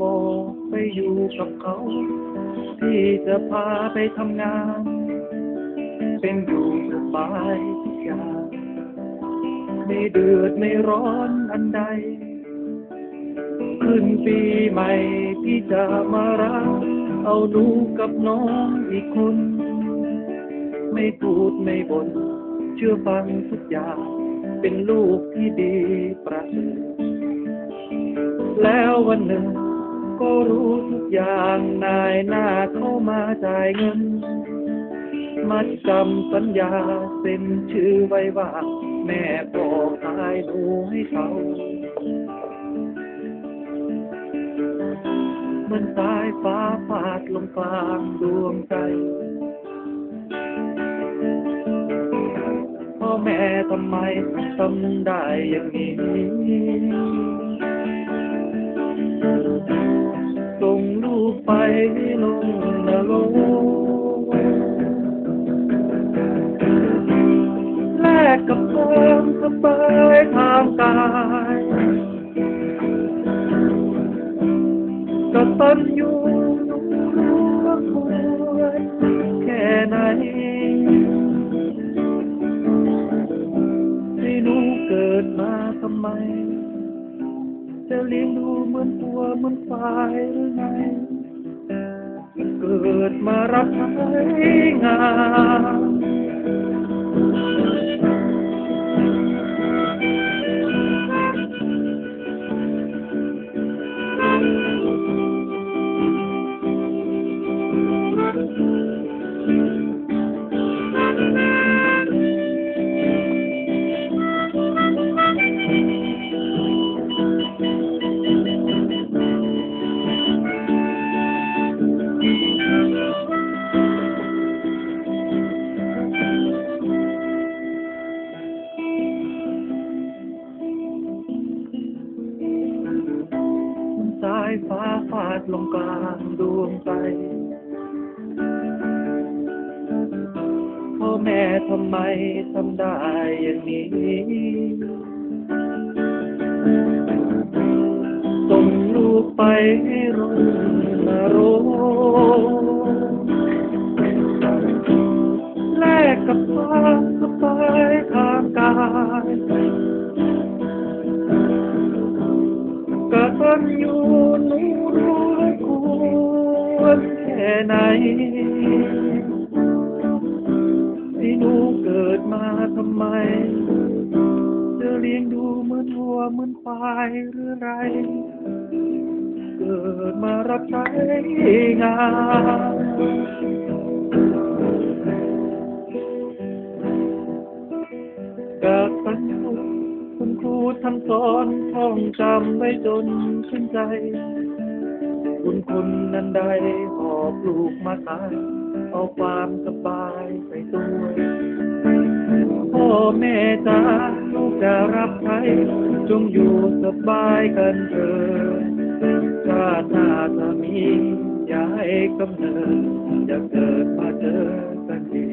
บอกไปอยู่กับเขาที่จะพาไปทำงาน เป็นอยู่สบายทุกอย่างไม่เดือดไม่ร้อนอันใด ขึ้นปีใหม่พี่จะมารัก เอาหนูกับน้องอีกคน ไม่พูดไม่บน่นเชื่อฟังทุกอย่าง เป็นลูกที่ดีประเสริฐแล้ววันหนึ่ง ก็รู้ทุกอย่างนายหน้าเข้ามาจ่ายเงิน มัดจำสัญญาเซ็นชื่อไว้ว่า แม่พ่อขายหนูให้เขาเหมันสายฟ้าฟาดลงกลางดวงใจพ่อแม่ทำไมทำได้อย่างนี้ ไปลงนรกแลกกับความสบายทางกายกตันอยู่รู้ว่าควรแค่ไหนให้หนูเกิดมาทำไม จะเลี้ยงดูเหมือนตัวเหมือนควายหรือไงเกิ ดมารับใช้งาน ดลงกลางดวงใจ พ่อแม่ทำไมทำได้อย่างนี้ส่งลูกไปให้โรงนรกแลกกับความสบายทางกายกตันอยู่นูรู้ วรแค่ไหน ที่หนูเกิดมาทำไมจะเลี้ยงดูเหมือนวัวเหมือนควายหรือไร เกิดมารับใช้งานจากตันคุณครูท่านสอนท่องจำไว้จนขึ้นใจ คุณคุณนั้นใดหอบลูกมาตายเอาความสบายไปด้วยพ่อแม่จ้าลูกจะรับใช้จงอยู่สบายกันเถิดชาติหน้าถ้ามี อย่าให้กำเนิดอย่าเกิดมาเจอกันดี